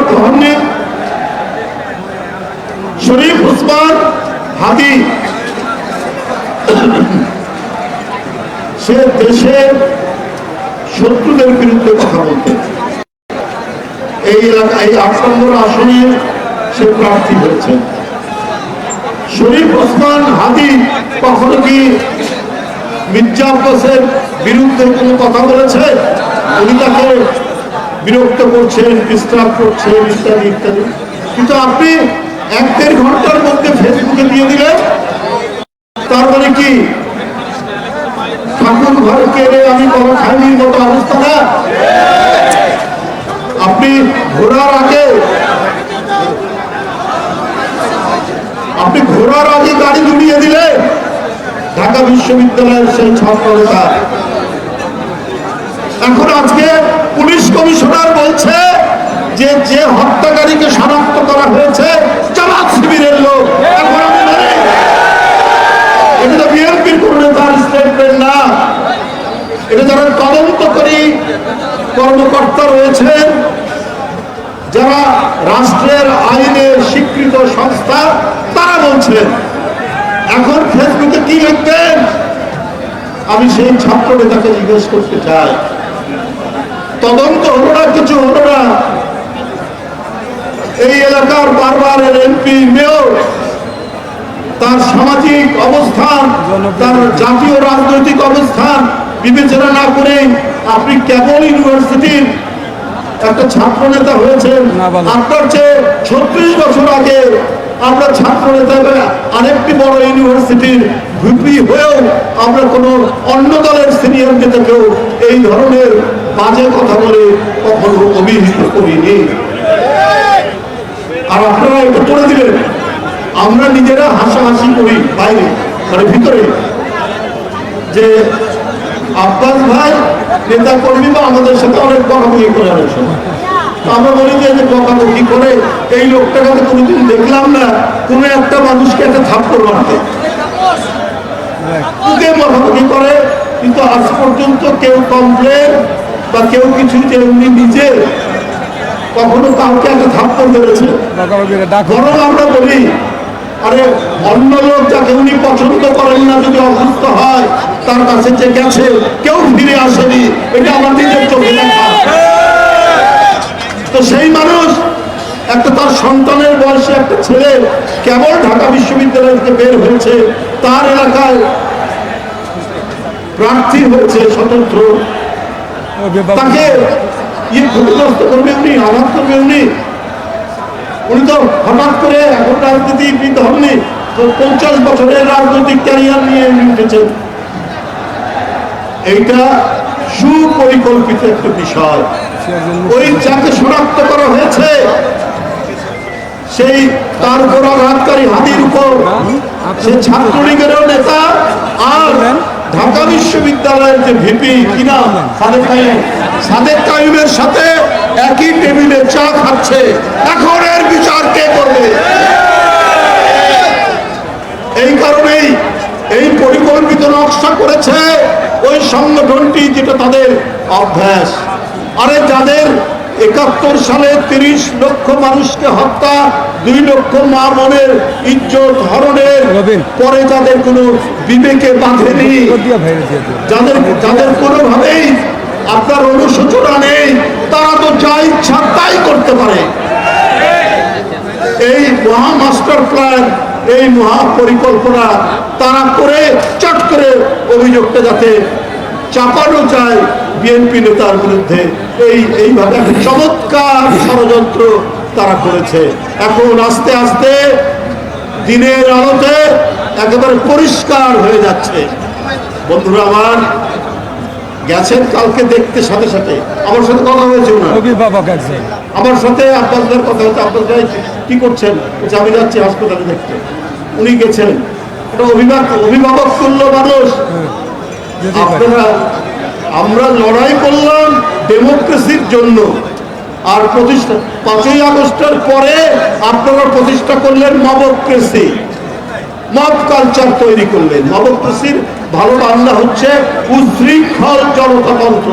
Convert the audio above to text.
বিতর্ক হননি শরীফ, উসমান, হাদি। সে দেশের শত্রুদের বিরুদ্ধে কথা বলতে। এই এলাকা, এই আট নম্বর আসনে সে প্রার্থী হয়েছে। শরীফ ওসমান হাদি কখনো কি মির্জা আব্বাসের বিরুদ্ধে কোনো কথা বলেছে? উনি তাকে বিরক্ত করছেন ডিস্টার্ব করছেন ইত্যাদি ইত্যাদি। কিন্তু আপনি এক দেড় ঘণ্টার মধ্যে ফেসবুকে দিয়ে দিলেন। তার মানে কি? ঠাকুর ঘর কেড়ে আমি বড় খাইনির মতো অবস্থা না। আপনি ঘোরার আগে, আপনি ঘোরার আগে গাড়ি জুড়িয়ে দিলে ঢাকা বিশ্ববিদ্যালয়ের সেই ছাত্র নেতা এখন আজকে যে যে হত্যাকারীকে শনাক্ত করা হয়েছে, জামাত শিবিরের লোক। এখন আমি এটা তো বিএনপির কোন স্টেটমেন্ট না। এটা যারা কর্মকর্তা রয়েছেন, যারা রাষ্ট্রের আইনের স্বীকৃত সংস্থা, তারা বলছেন এখন ফেসবুকে কি লিখবেন? আমি সেই ছাত্র নেতাকে জিজ্ঞেস করতে চাই। তদন্ত হলো না, কিছু হলো না। এই এলাকার বারবার এমপি মেয়র তার সামাজিক অবস্থান তার জাতীয় রাজনৈতিক অবস্থান বিবেচনা না করে আপনি কেবল ইউনিভার্সিটির একটা ছাত্র নেতা হয়েছেন। আপনার চেয়ে ছত্রিশ বছর আগে আমরা ছাত্র নেতা আরেকটি বড় ইউনিভার্সিটির ভিপি হয়েও আমরা কোনো অন্য দলের সিনিয়র নেতাকেও এই ধরনের বাজে কথা বলে কখনো অভিহিত করিনি। আর আপনারা এটা করে দিলেন। আমরা নিজেরা হাসাহাসি করি বাইরে মানে ভিতরে। যে আব্বাস ভাই নেতা কর্মী বা আমাদের সাথে অনেক বকাবকি করে অনেক আমরা বলি যে বকাবকি করে এই লোকটাকে তো কোনোদিন দেখলাম না। কোনো একটা মানুষকে একটা থাপ্পড় মারতে। বুকে বকাবকি করে, কিন্তু আজ পর্যন্ত কেউ কমপ্লেন বা কেউ কিছু যে উনি নিজে কখনো কাউকে একটা থাপ্পড় মেরেছে? বরং আমরা বলি, আরে অন্য লোক যাকে উনি পছন্দ করেন না, যদি অসুস্থ হয়, তার কাছে যে গেছে, কেউ ফিরে আসেনি। এটা আমার নিজের চোখে দেখা। তো সেই মানুষ, একটা তার সন্তানের বয়সে একটা ছেলে কেবল ঢাকা বিশ্ববিদ্যালয় থেকে বের হয়েছে, তার এলাকায় প্রার্থী হয়েছে, স্বতন্ত্র। তাকে ইয়ে ক্ষতিগ্রস্ত করবে উনি আঘাত করবে উনি উনি তো হঠাৎ করে এখন হননি পঞ্চাশ বছরের রাজনৈতিক ক্যারিয়ার নিয়ে উঠেছেন। এইটা সুপরিকল্পিত একটা বিষয়। ওই যাকে শনাক্ত করা হয়েছে, সেই তার উপর আঘাতকারী হাতির উপর। সে ছাত্রলীগেরও নেতা আর ঢাকা বিশ্ববিদ্যালয়ের যে ভিপি কিনা সাদেক কাইমের সাথে একই টেবিলে চা খাচ্ছে। এখন এর বিচার কে করবে? এই কারণেই এই পরিকল্পিত নকশা করেছে ওই সংগঠনটি যেটা তাদের অভ্যাস। আরে যাদের একাত্তর সালে তিরিশ লক্ষ মানুষকে হত্যা দুই লক্ষ মা মনের ইজ্জত হরণের। পরে যাদের কোনো বিবেকে বাঁধেনি যাদের যাদের কোনোভাবেই আপনার অনুশোচনা নেই, তারা তো যা ইচ্ছা তাই করতে পারে। এই মহা মাস্টার প্ল্যান, এই মহা পরিকল্পনা তারা করে, চট করে অভিযোগটা যাতে চাপানো যায় বিএনপি নেতার বিরুদ্ধে। এই, এইভাবে চমৎকার ষড়যন্ত্র তারা করেছে। এখন আস্তে আস্তে দিনের আলোতে একেবারে পরিষ্কার হয়ে যাচ্ছে। বন্ধুরা আমার গেছেন কালকে দেখতে সাথে সাথে। আমার সাথে কথা হয়েছে আমার সাথে আব্বাস ভাইয়ের কথা হচ্ছে আব্বাস ভাই কি করছেন? আমি যাচ্ছি হাসপাতালে দেখতে। উনি গেছেন। এটা অভিভাবক অভিভাবক তুল্য মানুষ। আপনারা আমরা লড়াই করলাম ডেমোক্রেসির জন্য। আর প্রতিষ্ঠা পাঁচই আগস্টের পরে আপনারা প্রতিষ্ঠা করলেন মবক্রেসি। মব কালচার তৈরি করলেন। মবক্রেসির ভালো বাংলা হচ্ছে উশৃঙ্খল জনতাতন্ত্র